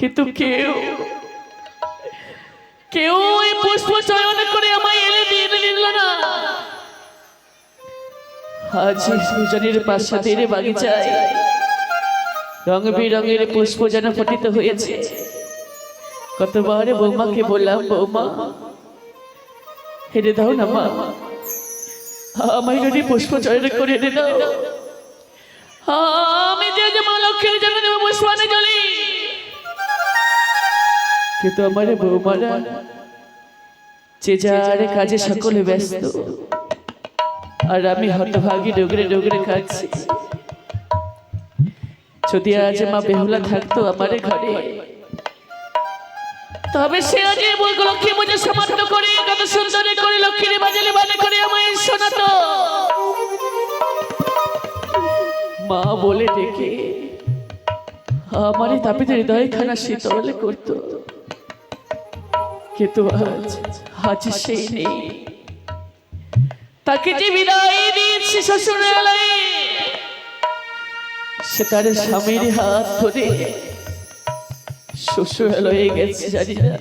কিন্তু কেউ কেউ এই পুষ্প চয়ন করে আমায় এনে দিয়ে দিল না। আজ সুজনের প্রাসাদের বাগিচায় রং বেরঙের পুষ্প যেন ফটিত হয়েছে। কতবার বৌমাকে বললাম, বৌমা হেরে দাও না মা। আমায় যদি পুষ্প চয়ন করে এনে দাও। আমি যে মা লক্ষ্মীর জন্য দেবো পুষ্পানে জলি কিন্তু আমার বৌমারা, যে যার কাজে সকলে ব্যস্ত। আর আমি হতভাগী ডোগরে ডোগরে খাচ্ছি। যদি আজ মা বেহুলা থাকতো আমার ঘরে, তবে সে আজ বলগো লক্ষ্মী মুঝে সমাপ্ত করে কত সুন্দর করে, লক্ষ্মীর বাজালে বাজে করে আমায় শোনাতো। মা বলে ডেকে আমারই তাপিতে হৃদয় খানা শীতল করতো। কিন্তু আজ। আজ সেই নেই। তাকে যে বিদায় দিয়েছি শ্বশুরালয়ে সে তার স্বামীর হাত ধরে শ্বশুরালয়ে গেছে, জানি না।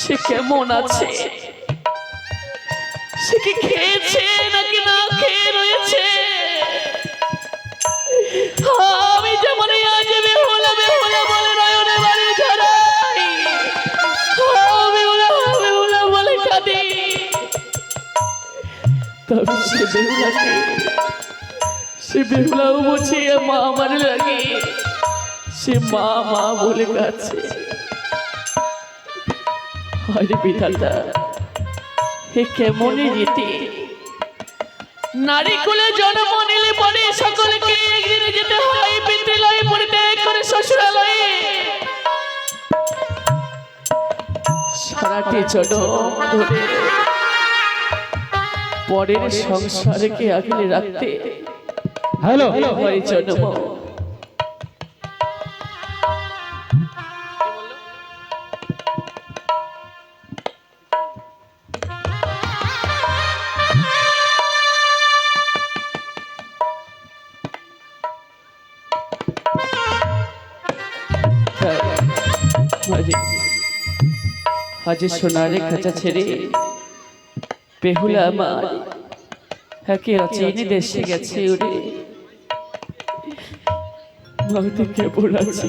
সে কেমন আছে? সে কি খেয়েছে নাকি না খেয়ে রয়েছে? আমি তবে সে বেহুলাকে সে বেহুলাও বুঝিয়ে মা আমার লাগে। সে মা মা বলে কাছে। হরে বিধাতা হে কেমনই রীতি? নারী কুলে জন্ম নিলে পরে সকলকে একদিন যেতে হয়, বিদ্যালয়ে পরিত্যাগ করে শ্বশুরালয়ে। সারাটি জনম ধরে পরের সংসারকে আগলে রাখতে হ্যালো হয় জন্ম আজ সোনারে খাঁচা ছেড়ে বেহুলা আমার একে অচিনি দেশে গেছে ওরে মাকে কেমন আছে।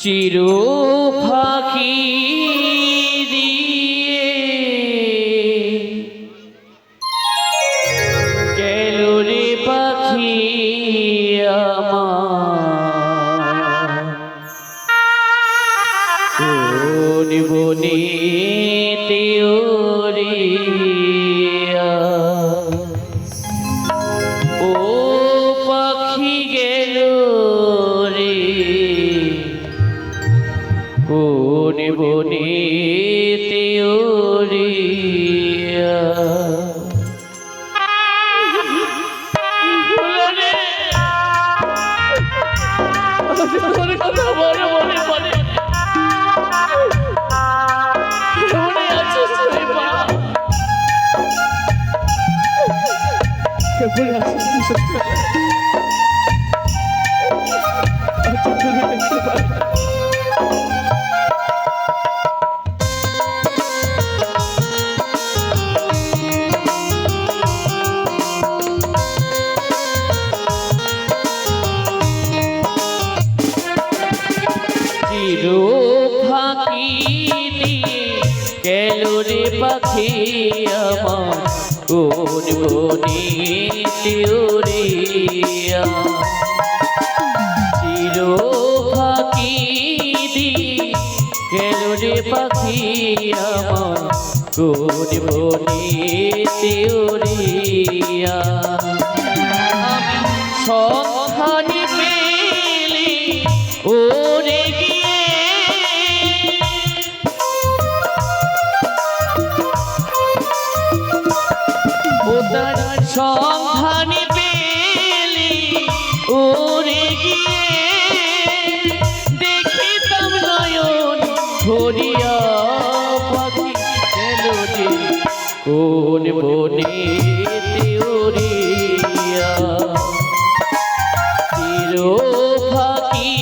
চির ফাঁকি বনে পাখি আমার বনে তিউরিয়া চির ফাঁকি দি গেল পাখি আমার তিউরিয়া দেখিতাম নয়ন ভরিয়া পাখি কেন কোন বনে তেরিয়া চির ফাঁকি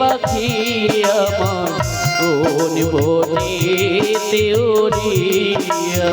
পাখি আমার কোন বনে তেরিয়া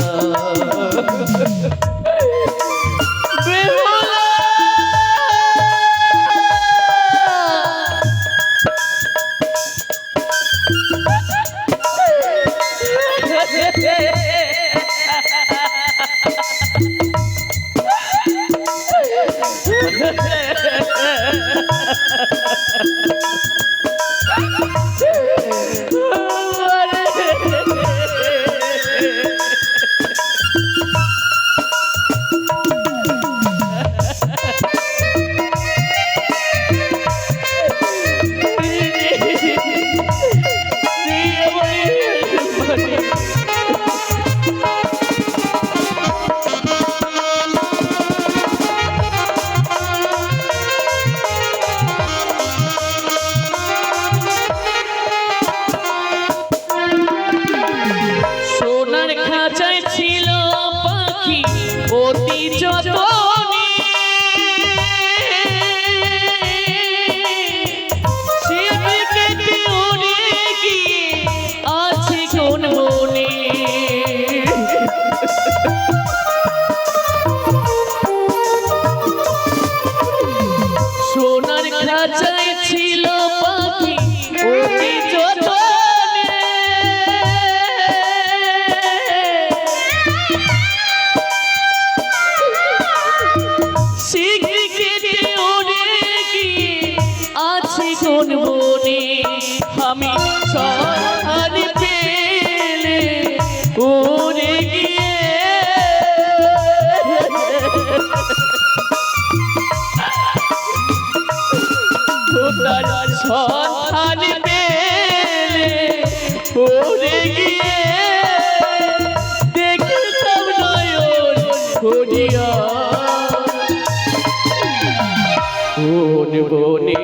কোন বনে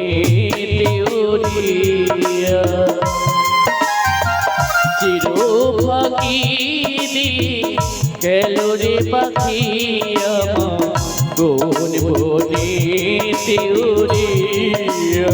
দেউরিয়া চির ফাঁকি দিলি গেল রে পাখি কোন বনে দেউরিয়া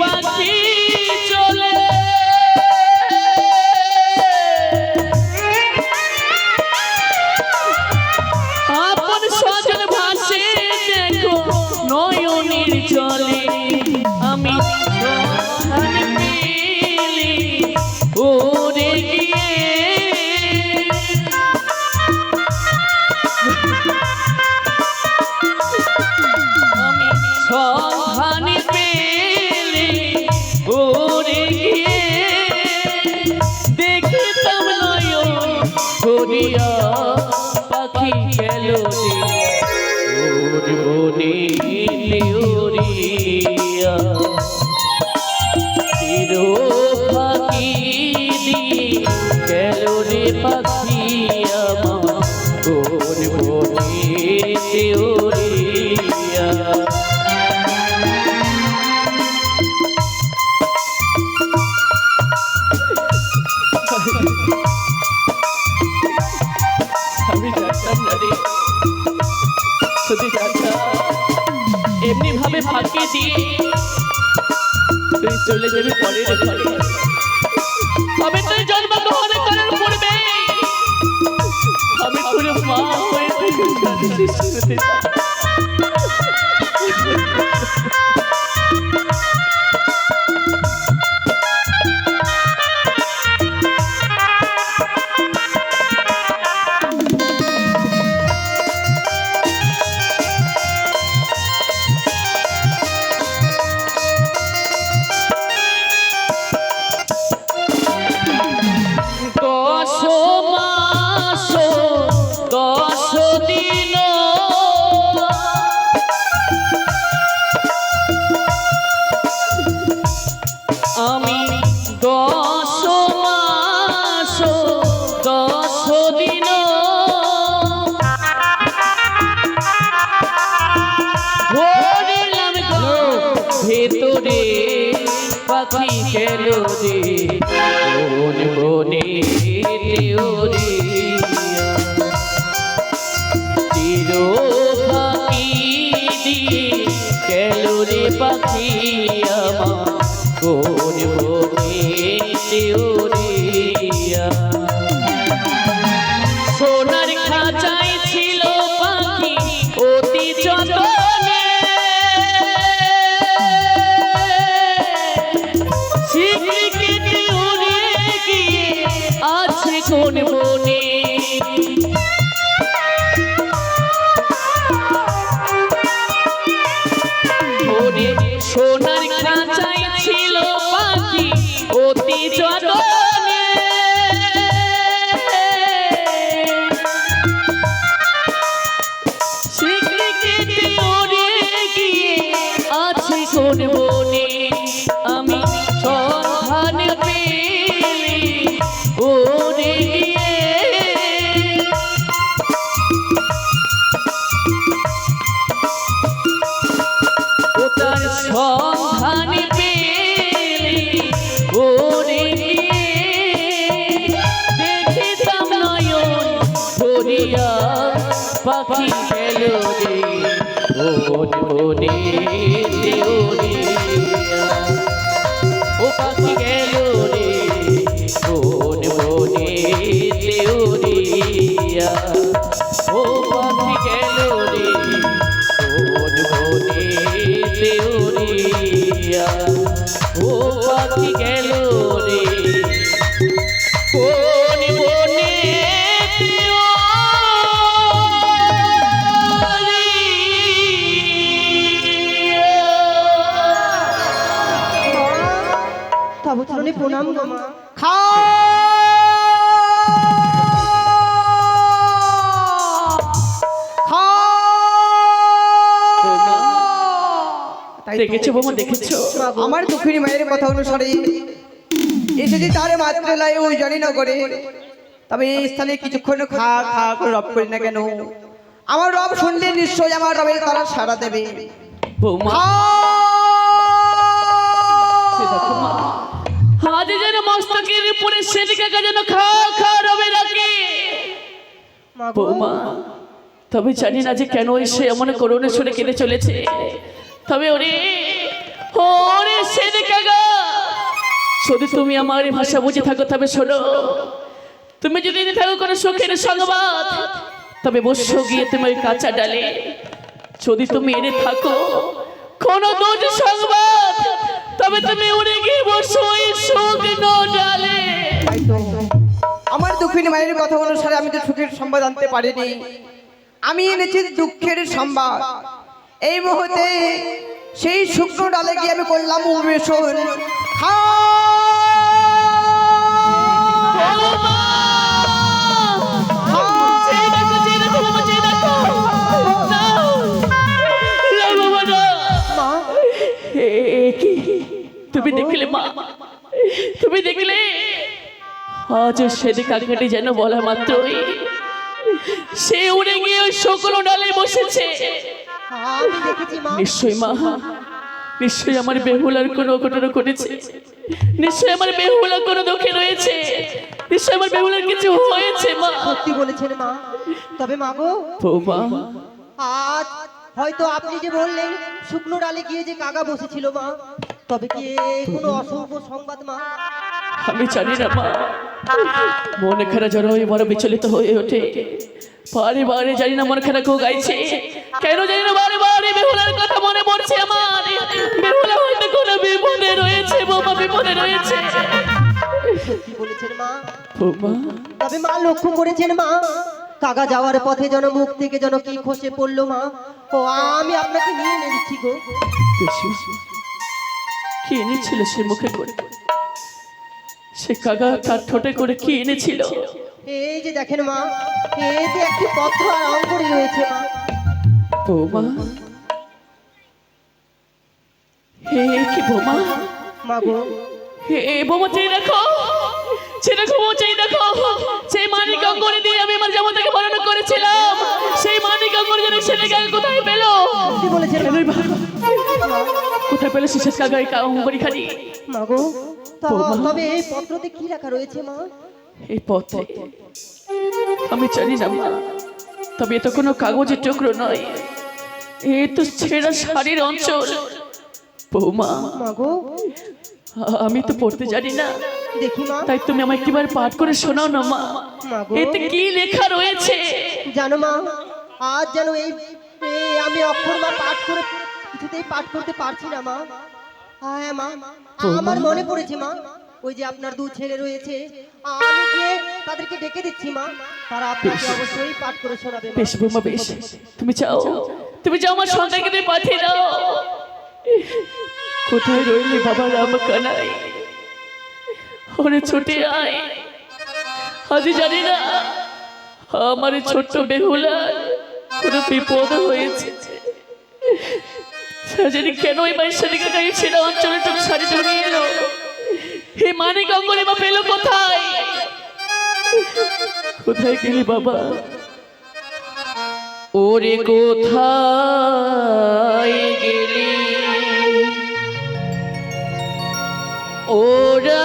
পাখি চলে যাবে পরের ঘরে আমি তুই জন্মগ্রহণ করার পূর্বে আমি তোর মা হয়ে শুনতে গেল রে পাখি আমার। কোন বনে তো। দেখেছ বোমা দেখেছ? আমার দুঃখিনী মায়ের কথা অনুসারে এসেছি তার ওই জানি না করে তবে এই স্থানে কিছুক্ষণ খা খা করে রব করি না কেন? আমার রব শুনলে নিশ্চয়ই আমার রবের তারা সারা দেবে। বৌমা। হাতে যেন মস্তকের উপরে সেদিকে যেন খা খা রবে রাখে বৌমা, তবে জানি না যে কেন এসে এমন করুণে সুরে কেঁদে চলেছে। তবে ওরে ওরে সেদিকে গা যদি তুমি আমার ভাষা বুঝে থাকো, তবে শোনো। তুমি যদি থাকো কোনো সুখের সংবাদ, তবে বসো গিয়ে তুমি ওই কাঁচা ডালে। যদি তুমি এনে থাকো কোনো দোষ সংবাদ তবে তুমি উড়ে গিয়ে বসো শুকনো ডালে। আমার দুঃখিনী মায়ের কথা অনুসারে আমি তো সুখের সংবাদ আনতে পারিনি। আমি এনেছি দুঃখের সংবাদ। এই মুহূর্তে সেই শুকনো ডালে গিয়ে আমি করলাম উমেশন খা! তুমি দেখলে মা। তুমি দেখলে। আজ সেদিক কাকাটি যেন বলা মাত্রই সে উড়ে গিয়ে শুকনো ডালে বসেছে। দেখেছি মা। নিশ্চয়ই আমার বেহুলার কোনো অঘটন ঘটেছে। নিশ্চয়ই আমার বেহুলার কোনো দুঃখে রয়েছে। নিশ্চয়ই আমার বেহুলার কিছু হয়েছে মা। সত্যি বলেছেন মা। তবে মা গো বৌমা আজ হয়তো আপনি যে বললেন শুকনো ডালে গিয়ে যে কাকা বসেছিল মা তবে কি কোনো অশুভ সংবাদ মা? আমি জানি না মা। মনে খারাপ জ্বর হয়ে বড় বিচলিত হয়ে ওঠে। বারে বারে জানি না মন খারাপ কেউ গাইছে। কেন জানি না বারে বারে বেহুলার কথা মনে পড়ছে আমার। বেহুলা হয়তো কোনো বিপদে রয়েছে বোমা বিপদে রয়েছে। কি বলেছেন মা? তবে মা লক্ষ্য করেছেন মা? কাকা যাওয়ার পথে যেন মুখ থেকে যেন কি খসে পড়ল মা? ও আমি আপনাকে নিয়ে এনে দিচ্ছি গো কি এনেছিল সে মুখে করে? সে কাকা তার ঠোঁটে করে কি এনেছিল? এই যে দেখেন মা এই যে একটি পথ আর অঙ্গুরি রয়েছে মা। বোমা হে কি বোমা? মা গো। হে বোমা চেয়ে দেখো দেখো বোমা চেয়ে দেখো। সেই মানিক অঙ্গনে দিয়ে আমি আমার যেমন থেকে বর্ণনা করেছিলাম। সেই মানিক অঙ্গনে যেন সেটা কাকা কোথায় পেল? কোথায় পেল সে শেষ কাকা এই অঙ্গরি খালি? মা গো তা- তবে এই পত্রতে কি লেখা রয়েছে মা? এই পথে আমি জানি না মা। তবে এ তো কোনো কাগজের টুকরো নয়। এ তো ছেঁড়া শাড়ির অঞ্চল। বৌমা। মা গো। আমি তো পড়তে জানি না। দেখি মা। তাই তুমি আমায় একটিবার পাঠ করে শোনাও না মা। এতে কি লেখা রয়েছে? জানো মা আজ যেন এই আমি অক্ষর মা পাঠ করে কিছুতেই পাঠ করতে পারছি না মা। হ্যাঁ মা আমার মনে পড়েছে মা ওই যে আপনার দু ছেলে রয়েছে। আমি গিয়ে তাদেরকে ডেকে দিচ্ছি মা। তারা আপনাকে অবশ্যই পাঠ করে শোনাবে বেশ বৌমা বেশ। তুমি চাও তুমি যাও আমার সন্তানকে পাঠিয়ে দাও। কোথায় রইলে বাবা রাম কানাই ওরে ছুটে আয়। আজ জানি না, আমার ছোট্ট বেহুলার কোনো বিপদ হয়েছে। জানি কেন এই বাইশের গায়ে ছেড়া অঞ্চলে টুক সারি জড়িয়ে এলো? হে মানিক অঙ্গনে বা পেল কোথায়? কোথায় গেলি বাবা? ওরে কোথায় গেলি? ওরা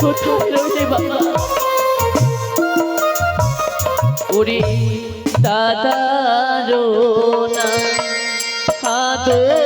কোথায় রয়েছে বাবা ওরে দাদারো না আদরিনি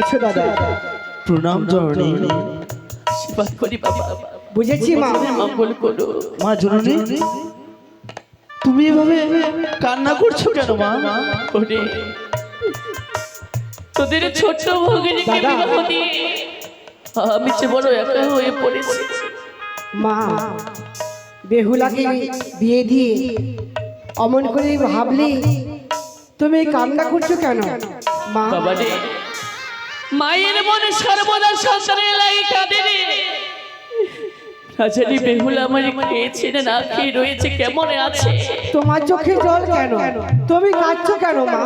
এসো দাদা। প্রণাম জননী। আশীর্বাদ করি বাবা। বুঝেছি মা। মঙ্গল করো। মা জননী তুমি এভাবে কান্না করছ কেন মা? তোদের ছোট ভগিনীকে দাদা। বিবাহ দিয়ে আমি যে বড় একা হয়ে পড়েছি। মা বেহুলাকে বিয়ে দিয়ে অমন করে ভাবলি তুমি কান্না করছ কেন? মা। বাবা রে মায়ের মনে সর্বদা সন্তানের লাগে কাঁদে রে। রাজারি বেহুলা আমার খেয়েছে না খেয়ে রয়েছে কেমন আছে? তোমার চোখে জল কেন? তুমি কাঁদছো কেন মা?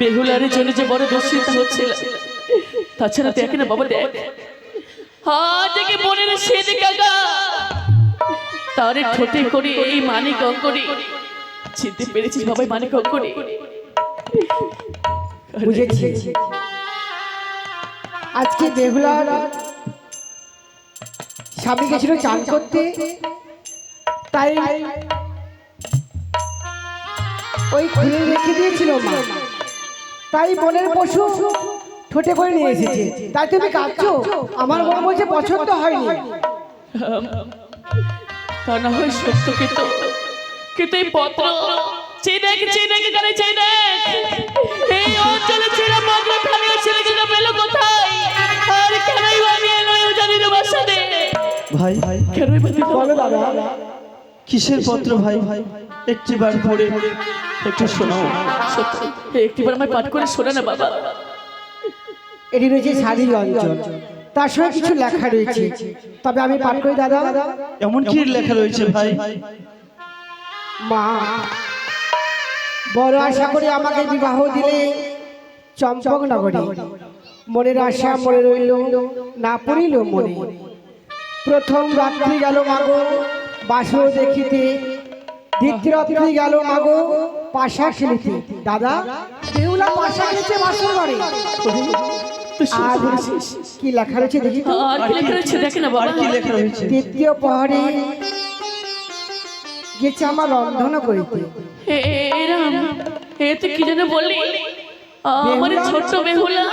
বেহুলারের জন্য যে বড় দুশ্চিন্তা হচ্ছিল তাছাড়া দেখ না বাবা দেখ হ্যাঁ দেখে বোনের সেদ কাকা তারে ঠোঁটে করে এই মানিক অঙ্করে চিনতে পেরেছি বাবাই মানিক অঙ্করে বুঝেছি। আজকে বেহুলার স্বামী গেছিল চান করতে। তাই ওই খুলে রেখে দিয়েছিল মা। তাই বনের পশু ঠোঁটে করে নিয়ে এসেছে। তাই তুমি কাঁদছো? আমার মনে বলছে পছন্দ হয়নি। তা না হয় সত্য কিন্তু কিন্তু এই পত্র? চেনেক চেনেক কানে চেনেক এই অঞ্চলে ছেড়ে পত্র খালি ছেলে ভাই? বলো দাদা? কিসের পত্র ভাই? একটিবার পড়ে একটু শোনাও। সত্যি একটিবার আমায় পাঠ করে শোনা না বাবা। এটি রয়েছে শাড়ি অঞ্চল তার সঙ্গে কিছু লেখা রয়েছে। তবে আমি পাঠ করি দাদা। এমন কি লেখা রয়েছে ভাই? মা বড় আশা করে আমাকে বিবাহ দিলে চম্পক নগরী। মনের আশা মনে রইল না পড়িল মনে। প্রথম রাত্রি গেল মাগো বাসর দেখিতে। দ্বিতীয় রাত্রি গেল মাগো পাশা খেলিতে। দাদা বেউলা পাশা খেলেছে বাসর ঘরে? কি লেখা রয়েছে দেখি তৃতীয় প্রহরে গেছে আমার রন্ধন করিতে। হে তুই কি যেন বললি? আমার ছোট্ট বেহুলা।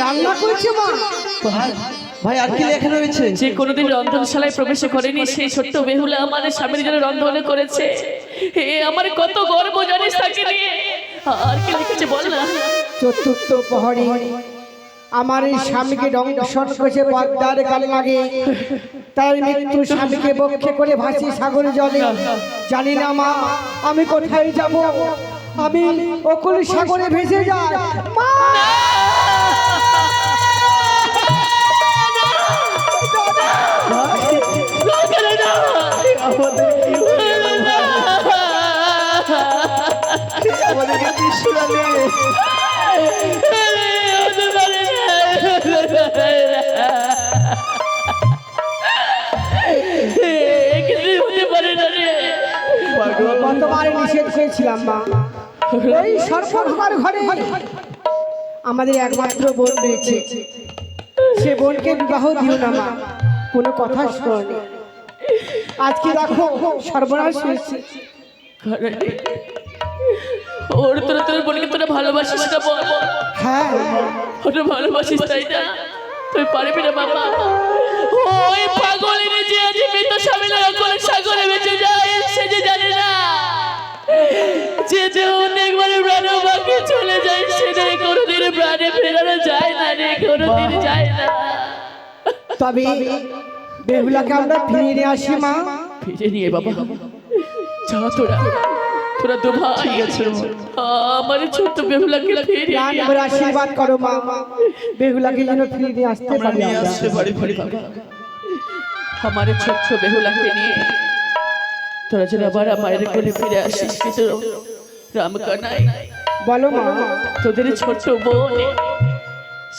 রান্না করছে মা। ভাই আর কি লেখা রয়েছে? যে কোনোদিন রন্ধনশালায় প্রবেশ করেনি সেই ছোট্ট বেহুলা আমার স্বামীর জন্য রন্ধন করেছে। হে আমার কত গর্ব জানিস তাকে নিয়ে। আর কি লিখেছে বল না। চতুর্থ প্রহরে আমার এই স্বামীকে দংশন করেছে পদ্মার কাল লাগে তার মৃত্যু স্বামীকে বক্ষে করে ভাসি সাগর জলে। জানি না মা আমি কোথায় যাব? আমি অকুল সাগরে ভেসে যাই। মা! আমাদেরকে কি শোনালে মা ওই আমাদের একমাত্র বোন রয়েছে। সে বোনকে বিবাহ দিও না, মা। কোনো কথা শোনে আজকে দেখো সর্বনাশ হয়েছে। ঘরে। ওর তোরা তোর বোনকে তোরা ভালোবাসিস না বল। হ্যাঁ। ওটা ভালোবাসিস তাই না? তুই পারবি না বাবা। ওই পাগলের যে আজ মৃত স্বামীরা করে সাগরে বেঁচে যায় সে যে জানে না। যে যে অনেকবার প্রাণে বাকি চলে যায় সে সেটা কোনোদিন প্রাণে ফেরানো যায় না রে কোনোদিন যায় না। তবে বেহুলাকে আমরা ফিরিয়ে নিয়ে আসি মা। ফিরে নিয়ে বাবা। যা তোরা তোরা দু ভাই আছে আমার ছোট্ট বেহুলাকে ফিরে করে আশীর্বাদ করো মা। বেহুলাকে যেন ফিরিয়ে নিয়ে আসতে আমরা পারি নিয়ে আমরা। আসতে পারি বলি বাবা। আমার ছোট্ট বেহুলাকে নিয়ে তোরা যেন আবার মায়ের কোলে ফিরে আসিস কিন্তু রামকানাই বলো মা। তোদের ছোট্ট বোন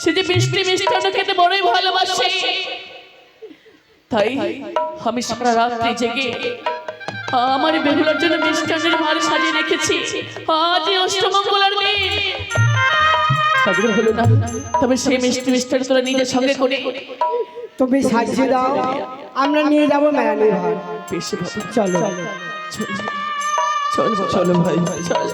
সে যে মিষ্টি মিষ্টান্ন খেতে বড়ই ভালোবাসে। তাই আমি সারা রাত্রি জেগে আমার বেহুলার জন্য মিষ্টান্নের ভার সাজিয়ে রেখেছি। আজ অষ্টমঙ্গলার দিন। তবে হলো না তবে সেই মিষ্টি মিষ্টান্ন তোরা নিজের সঙ্গে করে। তুমি সাজিয়ে দাও আমরা নিয়ে যাব মেলানি চলো চল চল চলো ভাই চল।